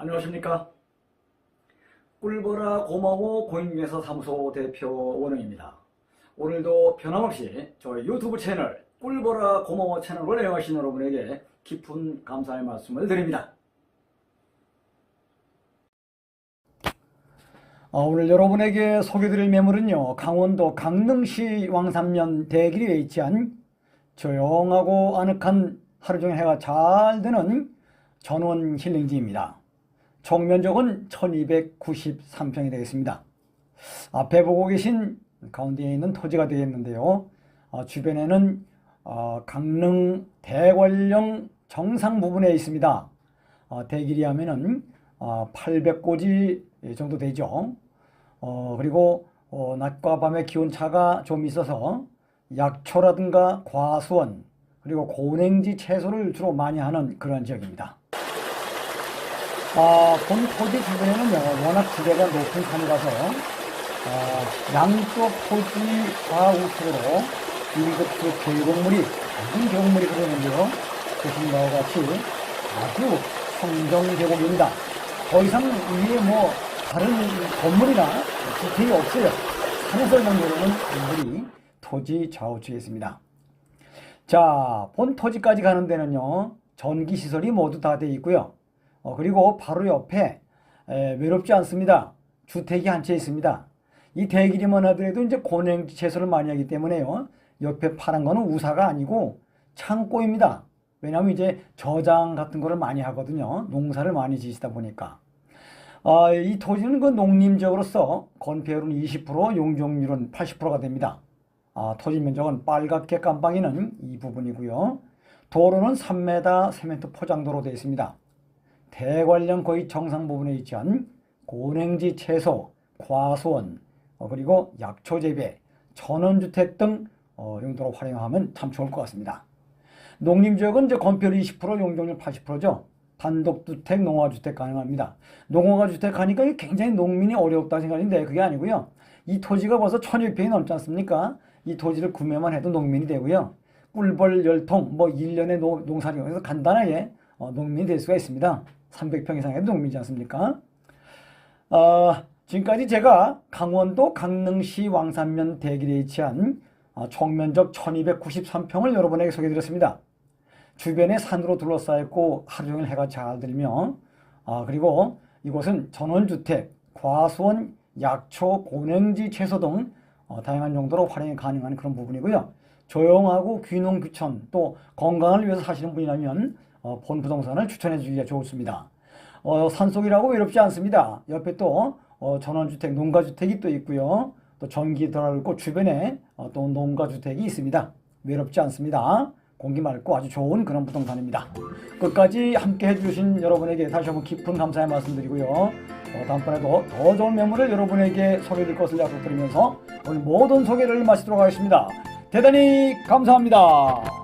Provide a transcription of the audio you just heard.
안녕하십니까? 꿀보라 고마워 고인중에서 사무소 대표 원흥입니다. 오늘도 변함없이 저희 유튜브 채널 꿀보라 고마워 채널을 애용하신 여러분에게 깊은 감사의 말씀을 드립니다. 어, 오늘 여러분에게 소개드릴 매물은요 강원도 강릉시 왕산면 대길에 위치한 조용하고 아늑한 하루종일 해가 잘 드는 전원 힐링지입니다. 총 면적은 1293평이 되겠습니다. 앞에 보고 계신 가운데에 있는 토지가 되겠는데요. 어, 주변에는 어, 강릉 대관령 정상 부분에 있습니다. 어, 대길이 하면은 800고지 정도 되죠. 어, 그리고 어, 낮과 밤의 기온차가 좀 있어서 약초라든가 과수원 그리고 고냉지 채소를 주로 많이 하는 그런 지역입니다. 아, 본 토지 주변에는요, 워낙 지대가 높은 산이라서, 아, 양쪽 토지 좌우측으로 1급수 계곡물이, 작은 계곡물이 흐르는데요. 보시는 바와 같이 아주 성정 계곡입니다. 더 이상 위에 뭐, 다른 건물이나 주택이 없어요. 산에서만 내려오는 물이 토지 좌우측에 있습니다. 자, 본 토지까지 가는 데는요, 전기 시설이 모두 다 되어 있고요. 어, 그리고 바로 옆에 에, 외롭지 않습니다. 주택이 한 채 있습니다. 이 대길이만 하더라도 이제 고냉지 채소를 많이 하기 때문에요. 옆에 파란 거는 우사가 아니고 창고입니다. 왜냐하면 이제 저장 같은 거를 많이 하거든요. 농사를 많이 지시다 보니까. 아, 이 토지는 그 농림지역으로서 건폐율은 20%, 용적률은 80%가 됩니다. 아, 토지 면적은 빨갛게 깜빡이는 이 부분이고요. 도로는 3m 세멘트 포장도로 되어 있습니다. 대관령 거의 정상 부분에 위치한 고냉지 채소, 과수원, 어, 그리고 약초 재배, 전원주택 등 어, 용도로 활용하면 참 좋을 것 같습니다. 농림지역은 이제 건폐율 20%, 용적률 80%죠. 단독주택, 농화주택 가능합니다. 하니까 이게 굉장히 농민이 어렵다 생각인데 그게 아니고요. 이 토지가 벌써 1200평이 넘지 않습니까? 이 토지를 구매만 해도 농민이 되고요. 꿀벌 열통, 뭐 1년에 노, 농사를 해서 간단하게 어, 농민이 될 수가 있습니다. 300평 이상의 농민이지 않습니까? 어, 지금까지 제가 강원도 강릉시 왕산면 대길에 위치한 어, 총면적 1293평을 여러분에게 소개해드렸습니다. 주변에 산으로 둘러싸였고 하루 종일 해가 잘 들며 아, 그리고 이곳은 전원주택, 과수원, 약초, 고냉지 채소 등 어, 다양한 용도로 활용이 가능한 그런 부분이고요. 조용하고 귀농 귀천 또 건강을 위해서 사시는 분이라면 어, 본 부동산을 추천해 주기가 좋습니다. 어, 산속이라고 외롭지 않습니다. 옆에 또 어, 전원주택, 농가주택이 또 있고요. 또 전기 들어가고 주변에 어, 또 농가주택이 있습니다. 외롭지 않습니다. 공기 맑고 아주 좋은 그런 부동산입니다. 끝까지 함께 해주신 여러분에게 다시 한번 깊은 감사의 말씀드리고요. 어, 다음번에도 더 좋은 매물을 여러분에게 소개해드릴 것을 약속드리면서 오늘 모든 소개를 마치도록 하겠습니다. 대단히 감사합니다.